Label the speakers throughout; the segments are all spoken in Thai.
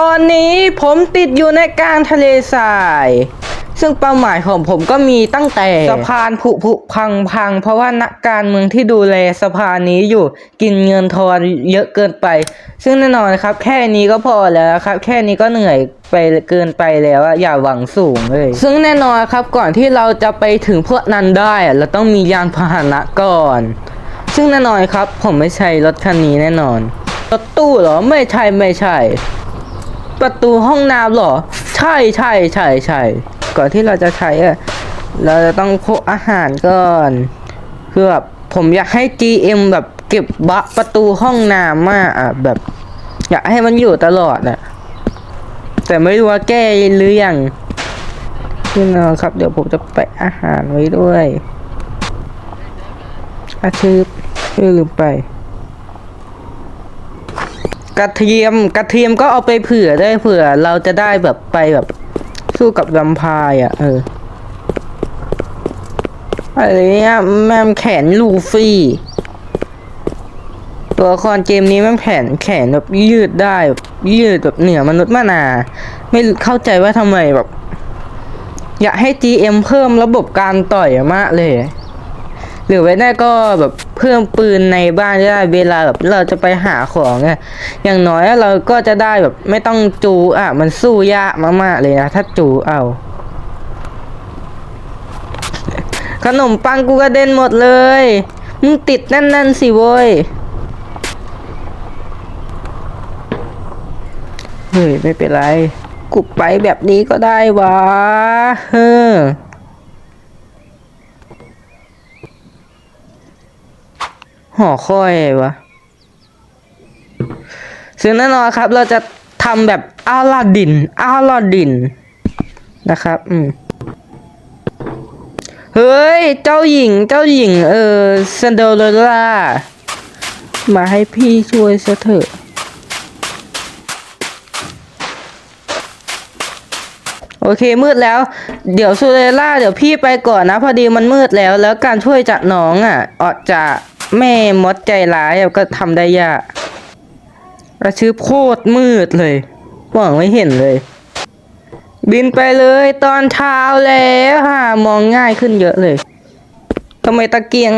Speaker 1: ตอนนี้ผมติดอยู่ในกลางทะเลทราย ซึ่งเป้าหมายของผมก็มีตั้งแต่สะพานผุผุพังพัง เพราะว่านักการเมืองที่ดูแลสะพานนี้อยู่กินเงินทอนเยอะเกินไป ซึ่งแน่นอนครับ แค่นี้ก็พอแล้วครับ แค่นี้ก็เหนื่อยไปเกินไปแล้วอะอย่าหวังสูงเลย ซึ่งแน่นอนครับก่อนที่เราจะไปถึงพวกนั้นได้เราต้องมียานพาหนะก่อน ซึ่งแน่นอนครับ ผมไม่ใช่รถคันนี้แน่นอนรถตู้เหรอไม่ใช่ไม่ใช่ ประตูห้องน้ำเหรอ ใช่ใช่ใช่ใช่ก่อนที่เราจะใช้อะเราจะต้องพกอาหารก่อนคือแบบผมอยากให้ GM แบบเก็บบะประตูห้องน้ำมากอะแบบ อยากให้มันอยู่ตลอดอะแต่ไม่รู้ว่าแก้หรือยังนี่นะครับ เดี๋ยวผมจะไปอาหารไว้ด้วยอาชืบลืมไป กระเทียมกระเทียมก็เอาไปเผื่อได้เผื่อ เราจะได้แบบไปแบบสู้กับแวมพร์อะ เอออะไรเนี้ยแม่มแขนลูฟี่ ตัวละครเกมนี้แม่แขนแขนแบบยืดได้แบบยืดแบบเหนือมนุษย์มานา ไม่เข้าใจว่าทำไมแบบ อยากให้ GM เพิ่มระบบการต่อยมากเลย หรือไว้ได้ก็แบบเพิ่มปืนในบ้านได้เวลาแบบเราจะไปหาของอะอย่างน้อยเราก็จะได้แบบไม่ต้องจูอะมันสู้ยากมากๆเลยนะถ้าจูเอาขนมปังกูกระเด็นหมดเลย มึงติดนั่นนั่นสิโว้ย เฮ้ย ไม่เป็นไร กูไปแบบนี้ก็ได้วะ เฮ้อ หอคอยวะซึ่งแน่นอนครับ เราจะทำแบบอาลาดินอาลาดิน นะครับ อืมเฮ้ย เจ้าหญิง เจ้าหญิง เออซันเดอเรล่า มาให้พี่ช่วยซะเถอะโอเคมืดแล้ว เดี๋ยวซูเรล่าเดี๋ยวพี่ไปก่อนนะ พอดีมันมืดแล้ว แล้วการช่วยจากน้องอะออกจาก แม่มดใจร้ายก็ทำได้ยากกระชืบโคตรมืดเลยหวังไม่เห็นเลย บินไปเลยตอนเช้าแล้วค่ะมองง่ายขึ้นเยอะเลยทำไมตะเกียง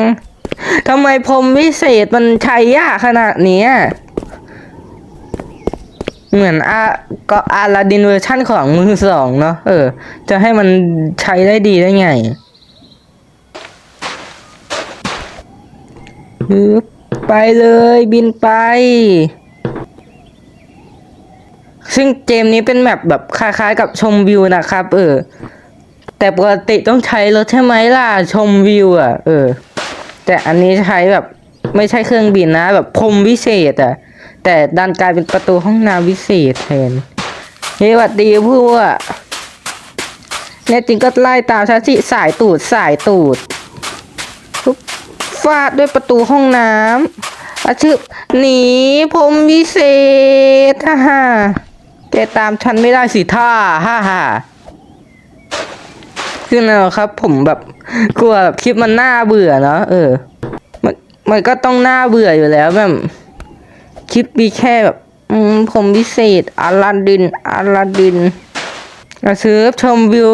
Speaker 1: ทำไมพรมวิเศษมันใช้ยากขนาดนี้เหมือนอาก็อาลาดินเวอร์ชั่นของมือสองเนาะเออ จะให้มันใช้ได้ดีได้ไงฮึบ ไปเลยบินไป ซึ่งเกมนี้เป็นแบบแบบคล้ายๆกับชมวิวนะครับ เออ แต่ปกติต้องใช้รถใช่ไหมล่ะ ชมวิวอะ เออ แต่อันนี้ใช้แบบไม่ใช่เครื่องบินนะ แบบพรมวิเศษอะ แต่ดันกลายเป็นประตูห้องน้ำวิเศษแทนเฮ้ยวัดดีพวกแน่จริงก็ไล่ตามชัชิสายตูดสายตูดปุ๊บ ฟาดด้วยประตูห้องน้ำอาชึบหนีผมวิเศษฮ่าฮ่าแกตามฉันไม่ได้สิท่าฮ่าฮ่าคือแนวครับ ผมแบบกลัวแบบคลิปมันน่าเบื่อเนาะเออ มันมันก็ต้องน่าเบื่ออยู่แล้วแบบคลิปมีแค่แบบ อืมผมพิเศษอาลาดินอาลาดิน กระซื้อชมวิว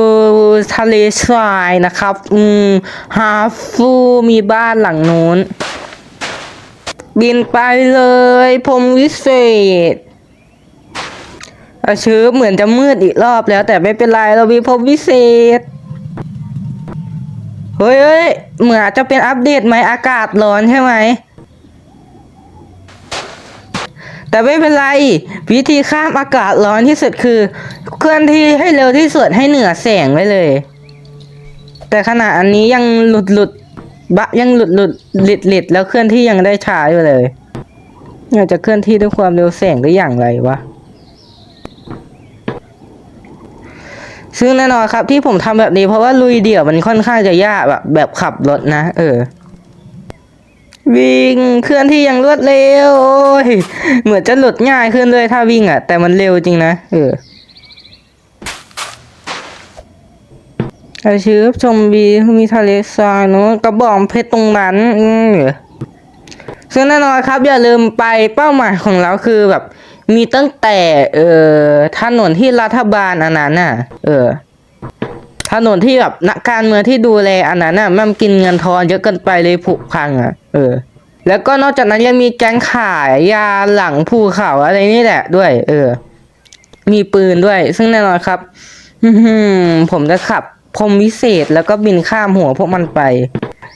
Speaker 1: ทะเลทรายนะครับ อืม ฮาฟูมีบ้านหลังนู้น บินไปเลยผมวิเศษอาชื้อเหมือนจะมืดอีกรอบแล้ว แต่ไม่เป็นไรเรามีผมวิเศษเฮ้ยเฮ้ยเหมือนจะเป็นอัปเดตไหมอากาศร้อนใช่ไหม แต่ไม่เป็นไร วิธีข้ามอากาศร้อนที่สุดคือ เคลื่อนที่ให้เร็วที่สุดให้เหนือแสงไว้เลย แต่ขณะอันนี้ยังหลุดหลุดบะยังหลุดหลุดหลิดหลิดแล้วเคลื่อนที่ยังได้ช้าอยู่เลยอยากจะเคลื่อนที่ด้วยความเร็วแสงได้อย่างไรวะซึ่งแน่นอนครับที่ผมทำแบบนี้เพราะว่าลุยเดี่ยวมันค่อนข้างจะยากแบบแบบขับรถนะ เออ วิ่งเคลื่อนที่อย่างรวดเร็วโอ้ยเหมือนจะหลุดง่ายขึ้นเลยถ้าวิ่งอะ แต่มันเร็วจริงนะเอออาชีพชมวีมีทะเลทรายเนอะกระบอกเพชรตรงนั้นอืมซึ่งแน่นอนครับ อย่าลืมไปเป้าหมายของเราคือแบบ มีตั้งแต่ เอ่อถนนที่รัฐบาลอันนั้นน่ะ เออ ถนนที่แบบนักการเมืองที่ดูแลอันนั้นน่ะมันกินเงินทอนเยอะเกินไปเลยผุพังอะ เออ แล้วก็นอกจากนั้นยังมีแก๊งขายยาหลังภูเขาอะไรนี่แหละด้วย เออ มีปืนด้วย ซึ่งแน่นอนครับอือหือผมจะขับพรมวิเศษแล้วก็บินข้ามหัวพวกมันไป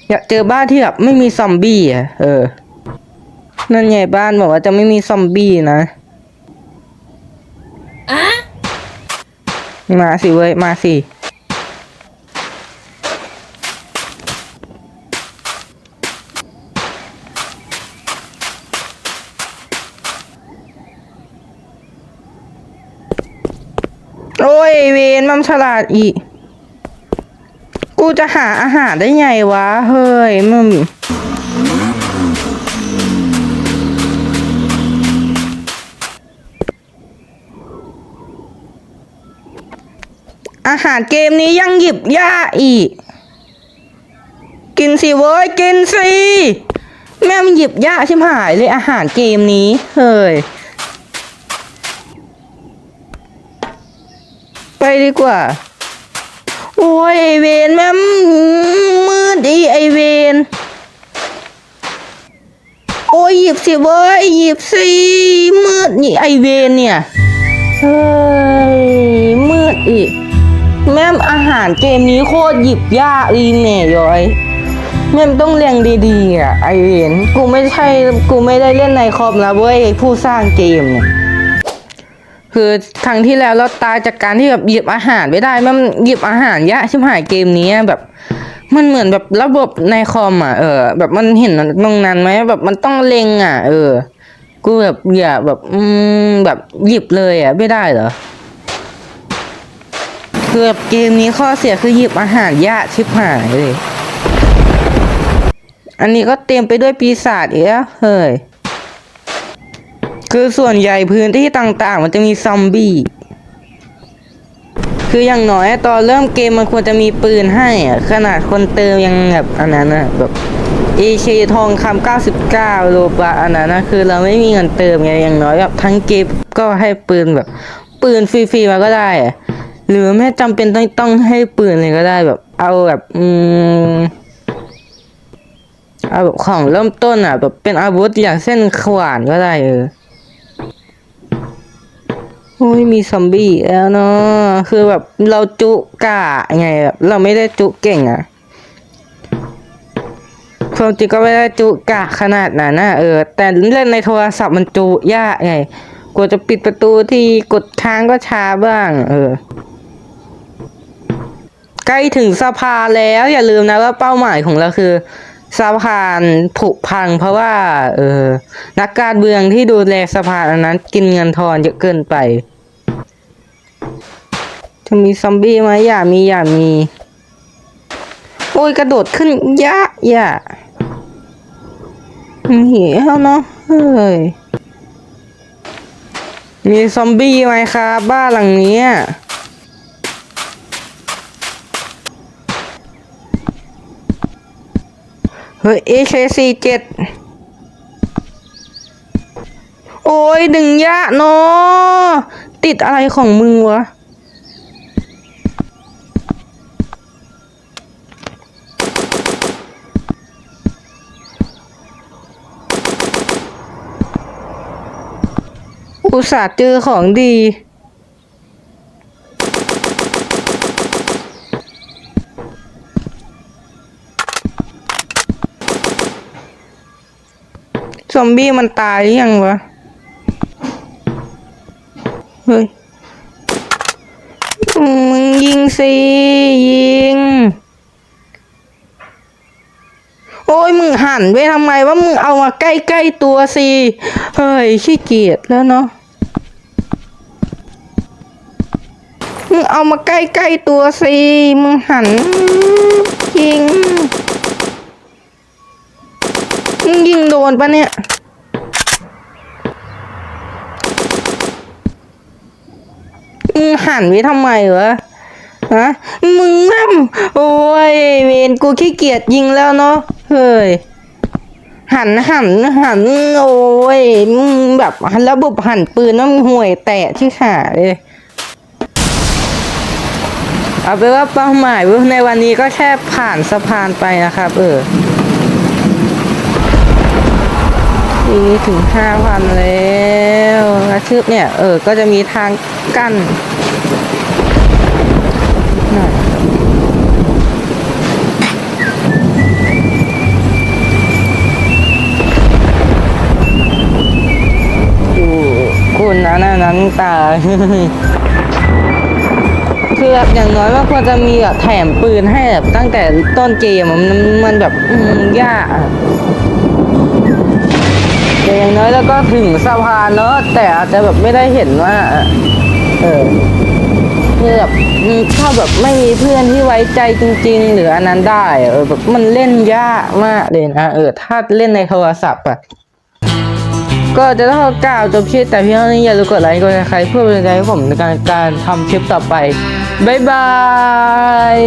Speaker 1: อยากเจอบ้านที่แบบไม่มีซอมบี้อะ เออ นั่นไงบ้านบอกว่าจะไม่มีซอมบี้นะมาสิเว้ย มาสิ เวนมันฉลาดอีก กูจะหาอาหารได้ไงวะ เฮ้ยมึงอาหารเกมนี้ยังหยิบยากอีก กินสิเว้ย กินสิ แม่งหยิบยากชิบหายเลยอาหารเกมนี้ เฮ้ย ไปดีกว่า โอ้ยไอเวนแม่มืดอีไอเวนโอ้ยหยิบสิเว้ยหยิบสิมืดนี่ไอเวนเนี่ยเฮ้ยมืดอีก แม่อาหารเกมนี้โคตรหยิบยากอีแม่ย้อยแม่ต้องเรียงดีๆอะไอเวนกูไม่ใช่กูไม่ได้เล่นในคอมนะเว้ยผู้สร้างเกมเนี่ย คือครั้งที่แล้วเราตายจากการที่แบบหยิบอาหารไม่ได้ มันหยิบอาหารยากชิบหายเกมนี้แบบ มันเหมือนแบบระบบในคอมอะเออ แบบมันเห็นตรงนั้นไหมแบบมันต้องเล็งอะ เออ กูแบบอย่าแบบอืมแบบหยิบเลยอะไม่ได้เหรอคือแบบเกมนี้ข้อเสียคือหยิบอาหารยากชิบหายเลยอันนี้ก็เต็มไปด้วยปีศาจอีกแล้วเฮ้ย คือส่วนใหญ่พื้นที่ต่างๆ มันจะมีซอมบี้ คืออย่างน้อยตอนเริ่มเกมมันควรจะมีปืนให้อะขนาดคนเติมยังแบบอันนั้นนะแบบ AK ทองคำ99 โลบาทอันนั้นนะคือเราไม่มีเงินเติมไงอย่างน้อยแบบทั้งเกมก็ให้ปืนแบบ ปืนฟรีๆมาก็ได้อะหรือไม่จำเป็นต้องต้องให้ปืนเลยก็ได้แบบ เอาแบบอืมเอาแบบของเริ่มต้นอะ แบบเป็นอาวุธอย่างเส้นขวานก็ได้เออ โอ้ยมีซอมบี้แล้วเนาะคือแบบเราจุกะไงแบบเราไม่ได้จุเก่งอะความจริงก็ไม่ได้จุกะขนาดนั้นนะเออ แต่เล่นในโทรศัพท์มันจุยากไงกว่าจะปิดประตูที่กดค้างก็ช้าบ้าง เออ ใกล้ถึงสะพาแล้วอย่าลืมนะว่าเป้าหมายของเราคือ สะพานผุพังเพราะว่า เออ นักการเมืองที่ดูแลสะพานอันนั้น กินเงินทอนเยอะเกินไป จะมีซอมบี้ไหมอย่ามีอย่ามี โอ้ยกระโดดขึ้นยะย่าเหี้ยเนาะเฮ้ยมีซอมบี้ไหมครับ บ้านหลังนี้ เนี้ยเฮ้ย AK47 โอ้ยดึงยะเนาะติดอะไรของมึงวะอุตส่าห์เจอของดี ซอมบี้มันตายหรือยังวะ เฮ้ย มึงยิงสิ ยิง โอ้ยมึงหันไปทำไมว่ามึงเอามาใกล้ๆตัวสิ เฮ้ยขี้เกียจแล้วเนาะมึงเอามาใกล้ๆตัวสิ มึงหันยิงมึง ยิงโดนปะเนี่ย มึงหันไว้ทำไมวะฮะมึงนั่มโอ้ยเวนกูขี้เกียจยิงแล้วเนาะเฮ้ยหันหันหันโอ้ยมึงแบบระบบหันปืนมันห่วยแตะที่ขาเลยเอาเป็นว่าเป้าหมายในวันนี้ก็แค่ผ่านสะพานไปนะครับ เออ ทีนี้ถึงห้าพันแล้วแล้วชืบเนี่ย เออ ก็จะมีทางกั้นหน่อยอยู่คุณนะนั่นนั้นตาคือแบบอย่างน้อยมันควรจะมีแบบแถมปืนให้แบบตั้งแต่ต้นเกมมันมันแบบยากอะ แต่อย่างน้อยแล้วก็ถึงสะพานเนอะแต่อาจจะแบบไม่ได้เห็นว่า เออคือแบบถ้าแบบไม่มีเพื่อนที่ไว้ใจจริง ๆ หรืออันนั้นได้เออแบบมันเล่นยากมากเลยนะเออถ้าเล่นในโทรศัพท์อะก็จะต้องกล่าวจบคลิปแต่เพียงเท่านี้อย่าลืมกดไลค์กดแชร์เพื่อเป็นกำลังใจให้ผมในการการทำคลิปต่อไป บ๊ายบาย